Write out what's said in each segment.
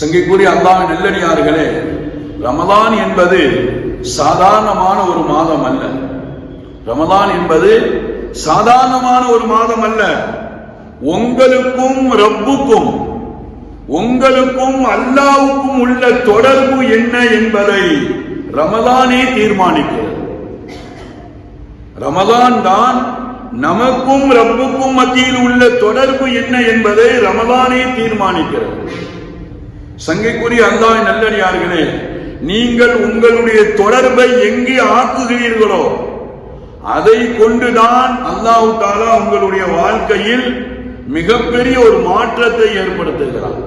சங்கைக்குரிய அல்லாஹ் நெல்லடியார்களே ரமதான் என்பது சாதாரணமான ஒரு மாதம் அல்ல. ரமதான் என்பது சாதாரணமான ஒரு மாதம் அல்ல. உங்களுக்கும் ரப்புக்கும் உங்களுக்கும் அல்லாவுக்கும் உள்ள தொடர்பு என்ன என்பதை ரமதானே தீர்மானிக்கிறது. ரமதான் தான் நமக்கும் ரப்புக்கும் மத்தியில் உள்ள தொடர்பு என்ன என்பதை ரமதானே தீர்மானிக்கிறது. சங்கைக்குரிய அல்லாஹ் நல்லடியார்களே நீங்கள் உங்களுடைய தொடர்பை எங்கே ஆக்குகிறீர்களோ அதை கொண்டுதான் அல்லாஹு தாலா உங்களுடைய வாழ்க்கையில் மிகப்பெரிய ஒரு மாற்றத்தை ஏற்படுத்துகிறார்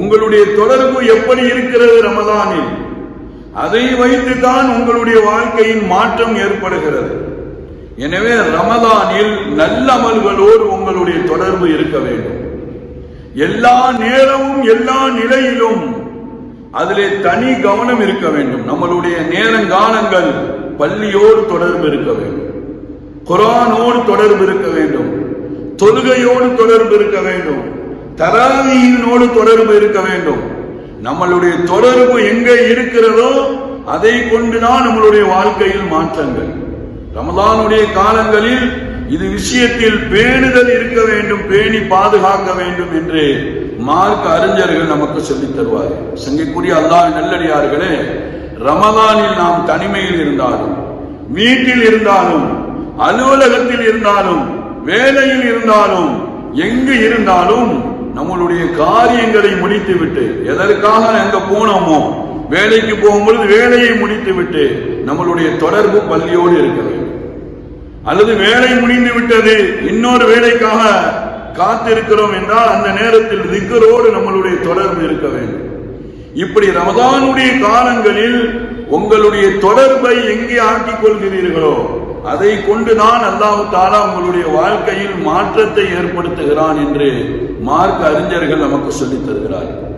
உங்களுடைய தொடர்பு எப்படி இருக்கிறது ரமதானில்? அதை வைத்து தான் உங்களுடைய வாழ்க்கையின் மாற்றம் ஏற்படுகிறது. எனவே ரமதானில் நல்ல அமல்களோடு உங்களுடைய தொடர்பு இருக்க வேண்டும். எல்லா நேரமும் எல்லா நிலையிலும் அதிலே தனி கவனம் இருக்க வேண்டும். நம்மளுடைய நேரங்காலங்கள் பள்ளியோடு தொடர்பு இருக்க வேண்டும். குரானோடு தொடர்பு இருக்க வேண்டும். தொழுகையோடு தொடர்பு இருக்க வேண்டும். தராவியினோடு தொடர்பு இருக்க வேண்டும். நம்மளுடைய தொடர்பு எங்கே இருக்கிறதோ அதை கொண்டுதான் நம்மளுடைய வாழ்க்கையில் மாற்றங்கள். ரமதானுடைய காலங்களில் இது விஷயத்தில் பேணுதல் இருக்க வேண்டும் பேணி பாதுகாக்க வேண்டும் என்று மார்க்க அறிஞர்கள் நமக்கு சொல்லித் தருவார்கள். சங்கைக்குரிய அல்லாஹ் நல்லடியார்களே ரமதானில் நாம் தனிமையில் இருந்தாலும் வீட்டில் இருந்தாலும் அலுவலகத்தில் இருந்தாலும் வேலையில் இருந்தாலும் எங்கு இருந்தாலும் நம்மளுடைய காரியங்களை முடித்துவிட்டு எதற்காக எங்க போனோமோ வேலைக்கு போகும்பொழுது வேலையை முடித்துவிட்டு நம்மளுடைய தொடர்பு பள்ளியோடு இருக்கிறது அல்லது வேலை முடிந்து விட்டது. இன்னொரு வேலைக்காக காத்திருக்கிறோம் என்றால் அந்த நேரத்தில் திக்கரோடு நம்மளுடைய தொடர்பு இருக்க வேண்டும். இப்படி ரமதானுடைய காலங்களில் உங்களுடைய தொடர்பை எங்கே ஆக்கிக் கொள்கிறீர்களோ அதை கொண்டுதான் அல்லாஹு தாலா உங்களுடைய வாழ்க்கையில் மாற்றத்தை ஏற்படுத்துகிறான் என்று மார்க்க அறிஞர்கள் நமக்கு சொல்லித் தருகிறார்கள்.